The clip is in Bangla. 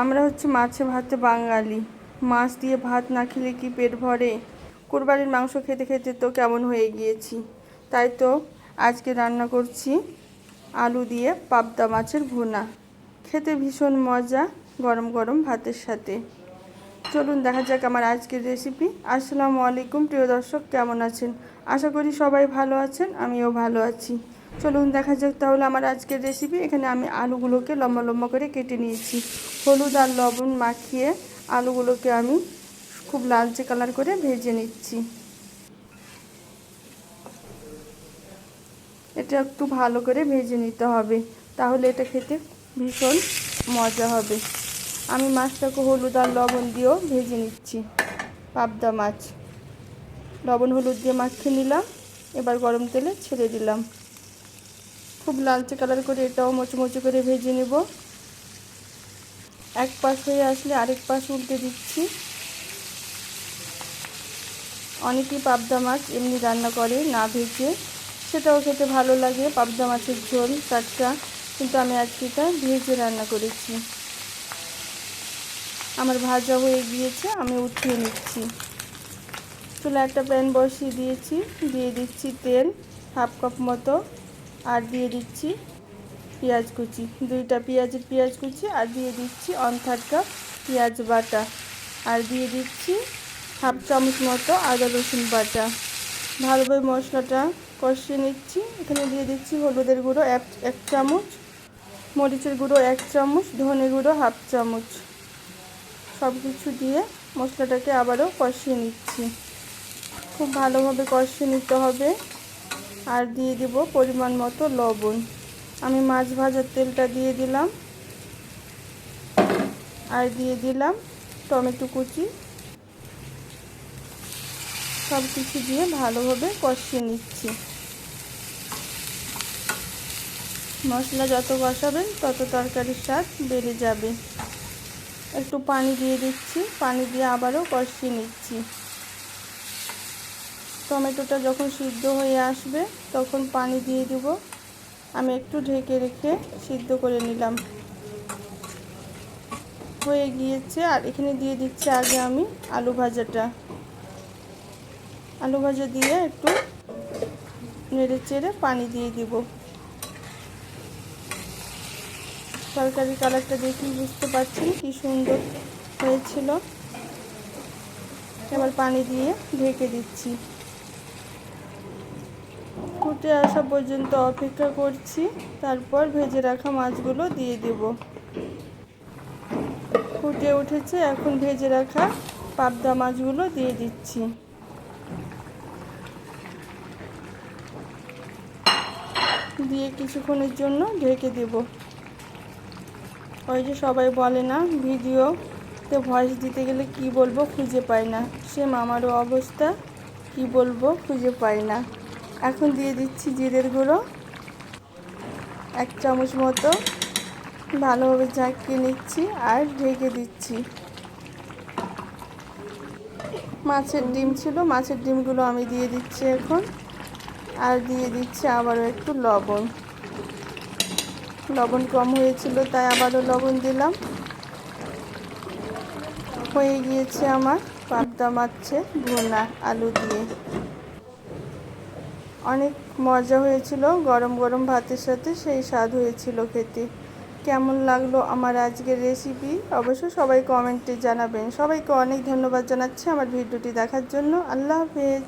আমরা হচ্ছে মাছে ভাতে বাঙালি। মাছ দিয়ে ভাত না খেলে কি পেট ভরে? কোরবানির মাংস খেতে খেতে তো কেমন হয়ে গিয়েছি। তাই তো আজকে রান্না করছি আলু দিয়ে পাবদা মাছের ভুনা। খেতে ভীষণ মজা গরম গরম ভাতের সাথে। চলুন দেখা যাক আমার আজকের রেসিপি আসসালামু আলাইকুম, প্রিয় দর্শক, কেমন আছেন? আশা করি সবাই ভালো আছেন, আমিও ভালো আছি। চলুন দেখা যাক তাহলে আমার আজকের রেসিপি এখানে আমি আলুগুলোকে লম্বা লম্বা করে কেটে নিয়েছি। হলুদ আর লবণ মাখিয়ে আলুগুলোকে আমি খুব লালচে কালার করে ভেজে নিচ্ছি। এটা একটু ভালো করে ভেজে নিতে হবে, তাহলে এটা খেতে ভীষণ মজা হবে। আমি মাছটাকে হলুদ আর লবণ দিয়েও ভেজে নিচ্ছি, পাবদা মাছ। লবণ হলুদ দিয়ে মাখিয়ে নিলাম, এবার গরম তেলে ছেড়ে দিলাম। খুব লালচে কালার করে এটাও মোচমোচে করে ভেজে নেব। এক পাশ হয়ে আসলে আরেক পাশ উল্টে দিচ্ছি। অনেকেই পাবদা মাছ এমনি রান্না করে না ভেজে। সেটাও খেতে ভালো লাগে, পাবদা মাছের ঝোল টাটকা কিন্তু আমি আজকে এটা ভেজে রান্না করেছি। আমার ভাজা হয়ে গিয়েছে, আমি উঠিয়ে নিচ্ছি। চুলা একটা প্যান বসিয়ে দিয়েছি, দিয়ে দিচ্ছি তেল, হাফ কাপ মতো। আর দিয়ে দিচ্ছি পেঁয়াজ কুচি। দুইটা পেঁয়াজের পেঁয়াজ কুচি আর দিয়ে দিচ্ছি অন থার্ড কাপ পেঁয়াজ বাটা। আর দিয়ে দিচ্ছি হাফ চামচ মতো আদা রসুন বাটা। ভালোভাবে মশলাটা কষিয়ে নিচ্ছি। এখানে দিয়ে দিচ্ছি হলুদের গুঁড়ো এক এক চামচ, মরিচের গুঁড়ো এক চামচ, ধনে গুঁড়ো হাফ চামচ। সব কিছু দিয়ে মশলাটাকে আবারও কষিয়ে নিচ্ছি। খুব ভালোভাবে কষিয়ে নিতে হবে। আর দিয়ে দেব পরিমাণ মতো লবণ। আমি মাছ ভাজার তেলটা দিয়ে দিলাম। আর দিয়ে দিলাম টমেটো কুচি। সব কিছু দিয়ে ভালোভাবে কষিয়ে নিচ্ছি। মশলা যত কষাবেন তত তরকারির স্বাদ বেড়ে যাবে। একটু পানি দিয়ে দিচ্ছি। পানি দিয়ে আবারও কষিয়ে নিচ্ছি। টমেটোটা যখন সিদ্ধ হয়ে আসবে, তখন পানি দিয়ে দেব। আমি একটু ঢেকে রেখে সিদ্ধ করে নিলাম। হয়ে গিয়েছে, আর এখানে দিয়ে দিচ্ছি আগে আমি আলু ভাজাটা। আলু ভাজা দিয়ে একটু নেড়ে চেড়ে পানি দিয়ে দিব। তরকারি কালারটা দেখেই বুঝতে পারছেন কি সুন্দর হয়েছিল। এবার পানি দিয়ে ঢেকে দিচ্ছি। ফুটে আসা পর্যন্ত অপেক্ষা করছি। তারপর ভেজে রাখা মাছগুলো দিয়ে দেব। ফুটে উঠেছে, এখন ভেজে রাখা পাবদা মাছগুলো দিয়ে দিচ্ছি। দিয়ে কিছুক্ষণের জন্য ঢেকে দেব। ওই যে সবাই বলে না, ভিডিওতে ভয়েস দিতে গেলে কি বলব খুঁজে পাই না। সেম আমারও অবস্থা, কি বলব খুঁজে পাই না। এখন দিয়ে দিচ্ছি জিরের গুঁড়ো। এক চামচ মতো ভালোভাবে ঝাঁকিয়ে নিচ্ছি আর ঢেকে দিচ্ছি। মাছের ডিম ছিল, মাছের ডিমগুলো আমি দিয়ে দিচ্ছি এখন। আর দিয়ে দিচ্ছি আবারও একটু লবণ। লবণ কম হয়েছিল, তাই আবারও লবণ দিলাম। হয়ে গিয়েছে আমার পাবদা মাছে ভুনা আলু দিয়ে। অনেক মজা হয়েছিল, গরম গরম ভাতের সাথে সেই স্বাদ হয়েছিল খেতে। কেমন লাগল আমার আজকের রেসিপি অবশ্যই সবাই কমেন্টে জানাবেন। সবাইকে অনেক ধন্যবাদ জানাচ্ছি আমার ভিডিওটি দেখার জন্য। আল্লাহ হাফেজ।